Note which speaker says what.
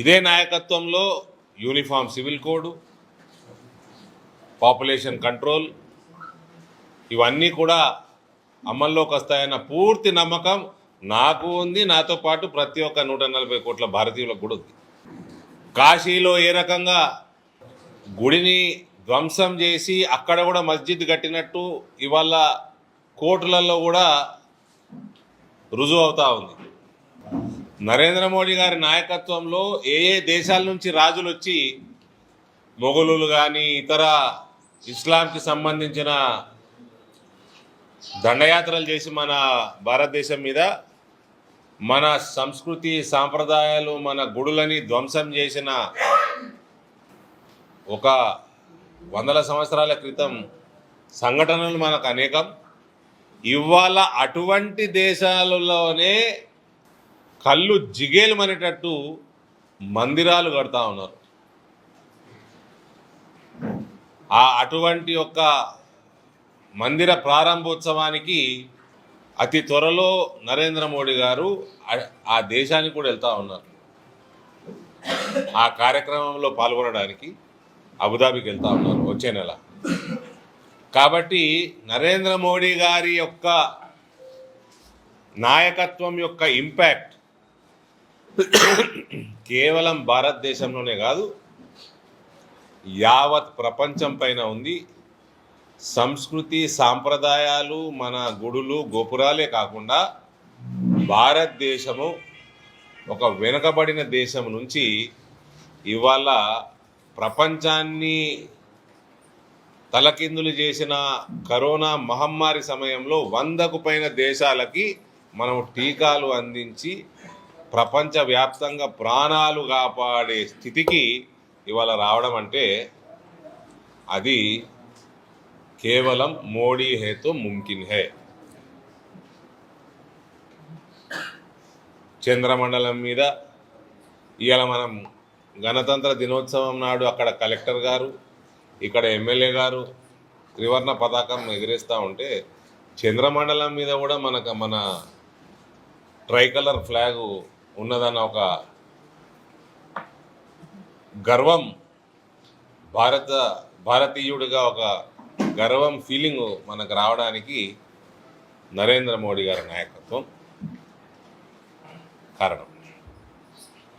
Speaker 1: ఇదే నాయకత్వంలో uniform civil code population control ఇవన్నీ కూడా అమల్లోకి వస్తాయన్న పూర్తి నమ్మకం నాకు ఉంది. నాతో పాటు ప్రతి ఒక్క నూట నలభై కోట్ల భారతీయులకు కూడా ఉంది. కాశీలో ఏ రకంగా గుడిని ధ్వంసం చేసి అక్కడ కూడా మస్జిద్ కట్టినట్టు ఇవాళ కోర్టులలో కూడా రుజువు అవుతూ ఉంది. నరేంద్ర మోడీ గారి నాయకత్వంలో ఏ ఏ దేశాల నుంచి రాజులు వచ్చి మొఘలులు కానీ ఇతర ఇస్లాంకి సంబంధించిన దండయాత్రలు చేసి మన భారతదేశం మీద మన సంస్కృతి సాంప్రదాయాలు మన గుడులని ధ్వంసం చేసిన ఒక వందల సంవత్సరాల క్రితం సంఘటనలు మనకు అనేకం. ఇవాళ అటువంటి దేశాలలోనే కళ్ళు జిగేలమనేటట్టు మందిరాలు కడతా ఉన్నారు. ఆ అటువంటి యొక్క మందిర ప్రారంభోత్సవానికి అతి త్వరలో నరేంద్ర మోడీ గారు ఆ- దేశానికి కూడా వెళ్తూ ఉన్నారు. ఆ కార్యక్రమంలో పాల్గొనడానికి అబుదాబికి వెళ్తూ ఉన్నారు వచ్చే నెల. కాబట్టి నరేంద్ర మోడీ గారి యొక్క నాయకత్వం యొక్క ఇంపాక్ట్ కేవలం భారతదేశంలోనే కాదు యావత్ ప్రపంచం పైన ఉంది. సంస్కృతి సాంప్రదాయాలు మన గుడులు గోపురాలే కాకుండా భారతదేశము ఒక వెనుకబడిన దేశం నుంచి ఇవాళ ప్రపంచాన్ని తలకిందులు చేసిన కరోనా మహమ్మారి సమయంలో వందకు పైన దేశాలకి మనం టీకాలు అందించి ప్రపంచవ్యాప్తంగా ప్రాణాలు కాపాడే స్థితికి ఇవాళ రావడం అంటే అది కేవలం మోడీ హేతో ముమ్కిన్ హే. చంద్రమండలం మీద ఇవాళ మనం గణతంత్ర దినోత్సవం నాడు అక్కడ కలెక్టర్ గారు ఇక్కడ ఎమ్మెల్యే గారు త్రివర్ణ పతాకం ఎగిరేస్తూ ఉంటే చంద్రమండలం మీద కూడా మనకు మన ట్రైకలర్ ఫ్లాగు ఉన్నదన్న ఒక గర్వం భారత భారతీయుడిగా ఒక గర్వం ఫీలింగ్ మనకు రావడానికి నరేంద్ర మోడీ గారి నాయకత్వం కారణం.